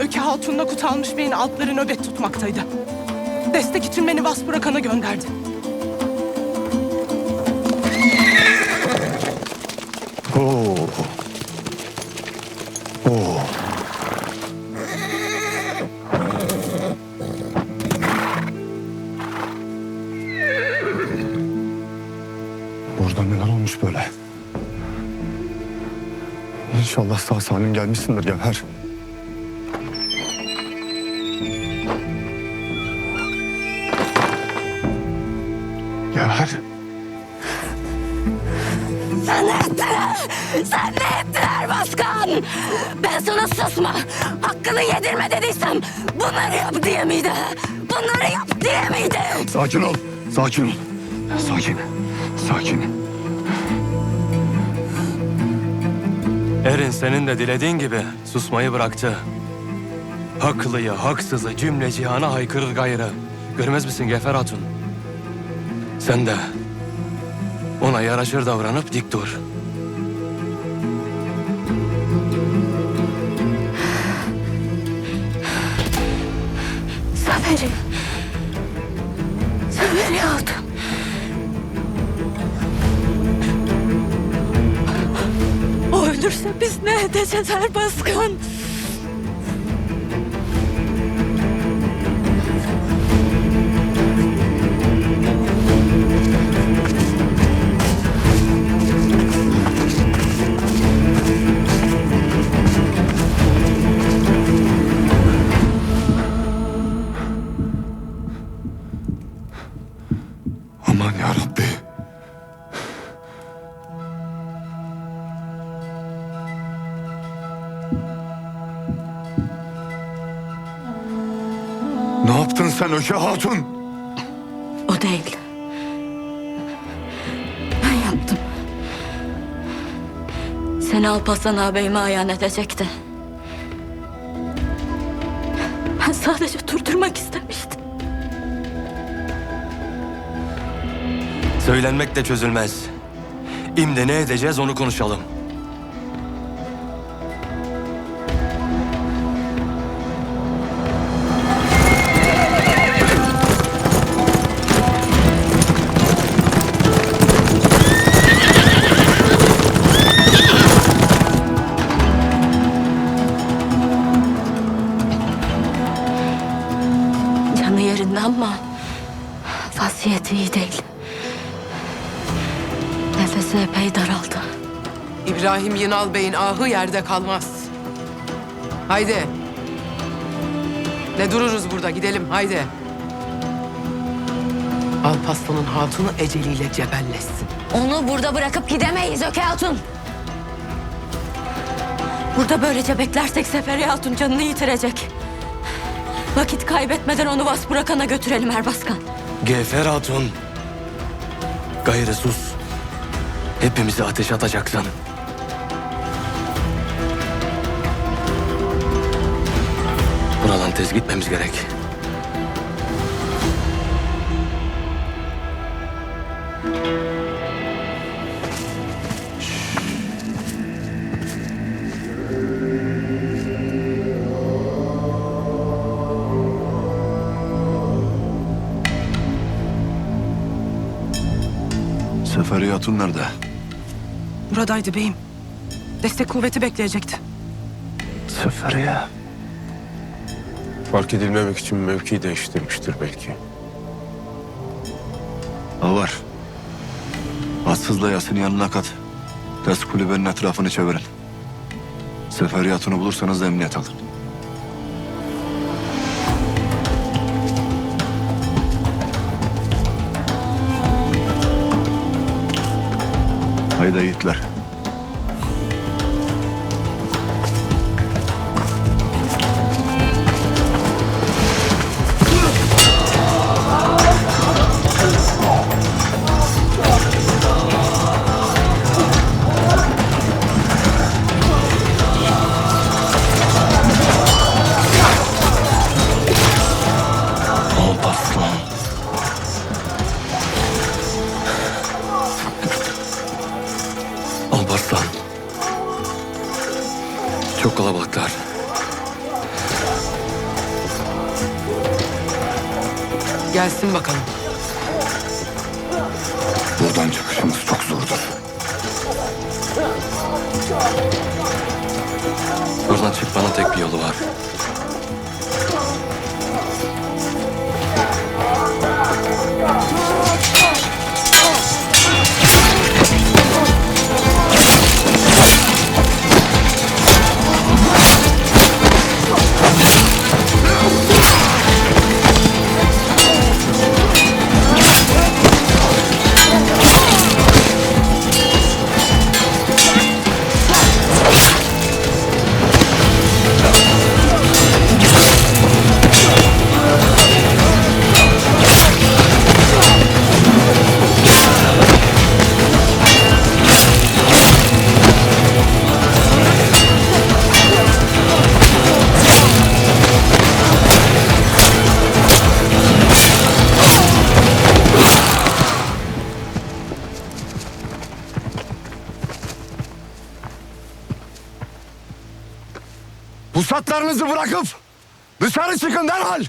Öke Hatun'la Kutalmış Bey'in altları nöbet tutmaktaydı. Destek için beni Vaspurakan'a gönderdi. Oo. Oo. Burada neler olmuş böyle? İnşallah sağ salim gelmişsindir. Gevher. Sen ne ettiler başkan? Ben sana susma. Hakkını yedirme dediysem bunları yap diye miydi? Bunları yap diye miydi? Sakin ol. Sakin ol. Sakin. Sakin. Erin senin de dilediğin gibi susmayı bıraktı. Haklıyı, haksızı cümle cihana haykırır gayrı. Görmez misin Gefer Hatun? Sen de ona yaraşır davranıp dik dur. Zaferi. Zaferi Hatun. O ölürse biz ne edeceğiz Erbaskan? Aman Öke Hatun? O değil. Ben yaptım. Seni Alparslan ağabeyime ayan edecekti. Ben sadece durdurmak istemiştim. Söylenmek de çözülmez. İmde ne edeceğiz onu konuşalım. Canı yerinde ama vaziyeti iyi değil. Nefesi epey daraldı. İbrahim Yınal Bey'in ahı yerde kalmaz. Haydi. Ne dururuz burada gidelim haydi. Alparslan'ın hatunu eceliyle cebelleşsin. Onu burada bırakıp gidemeyiz Öke Hatun. Burada böylece beklersek Seferi Hatun canını yitirecek. Vakit kaybetmeden onu Vaspurakan'a götürelim Erbaskan. Gefer Hatun. Gayrı sus. Hepimizi ateş atacaksın. Buradan tez gitmemiz gerek. Seferi Hatun nerede? Buradaydı beyim. Destek kuvveti bekleyecekti. Seferiye. Fark edilmemek için mevki değiştirmiştir belki. var. Atsızla Yasin'in yanına kat. Ters kulübenin etrafını çevirin. Seferi Hatun'u bulursanız da emniyet alın. Haydi yiğitler. Alparslan. Çok kalabalıklar. Gelsin bakalım. Buradan çıkışımız çok zordur. Buradan çıkmanın tek bir yolu var. Pusatlarınızı bırakıp dışarı çıkın derhal.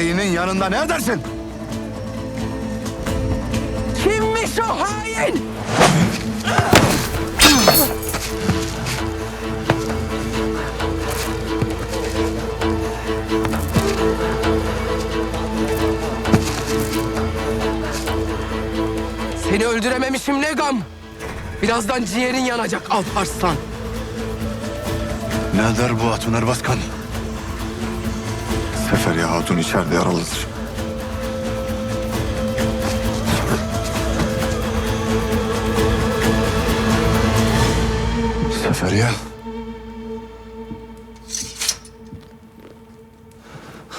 Hainin yanında ne edersin? Kimmiş o hain? Seni öldürememişim ne gam. Birazdan ciğerin yanacak Alparslan. Ne der bu hatun Erbaskan? Seferiye Hatun içeride yaralıdır. Seferiye.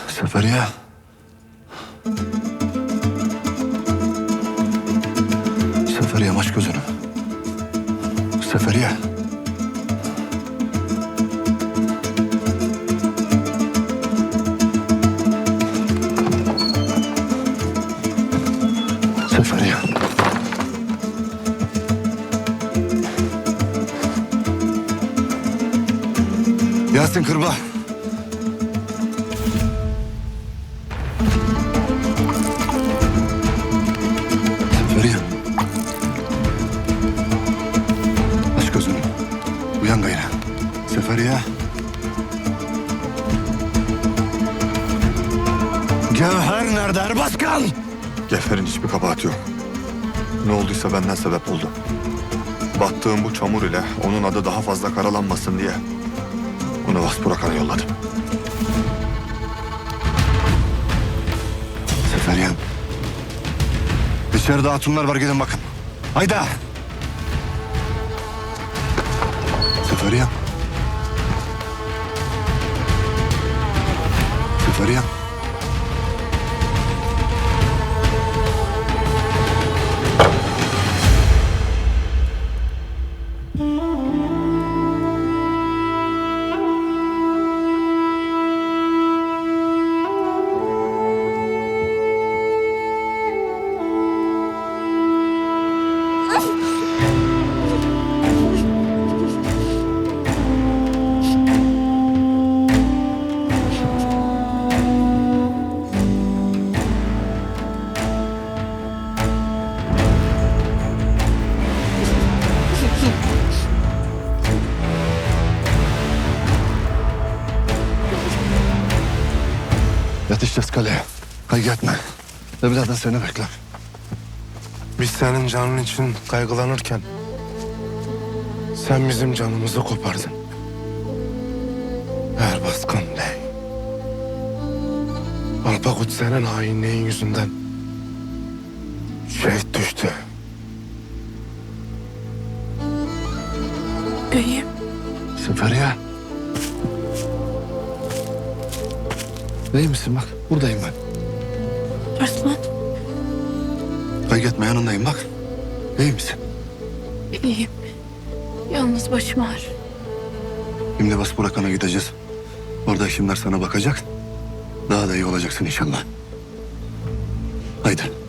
Seferiye. Seferiye aç gözünü. Seferiye. Yasin Kırba. Seferiye. Aç gözünü. Uyan gayrı. Seferiye. Cevher nerede Erbaskan? Gevher'in hiçbir kabahati yok. Ne olduysa benden sebep oldu. Battığım bu çamur ile onun adı daha fazla karalanmasın diye onu Vaspurakan'a yolladım. Seferyan. İçeride hatunlar var gidin bakın. Hayda. Seferyan. Seferyan. Yatışacağız kaleye. Kaygı etme. Evladım seni bekler. Biz senin canın için kaygılanırken sen bizim canımızı kopardın. Erbaskan Bey. Alpakut senin hainliğin yüzünden şehit düştü. İyiyim. Süperiye. İyi misin bak? Buradayım ben. Arslan. Kaygetme yanındayım bak. İyi misin? İyiyim. Yalnız başım ağrıyor. Şimdi bas Burakan'a gideceğiz. Orada hekimler sana bakacak. Daha da iyi olacaksın inşallah. Haydi.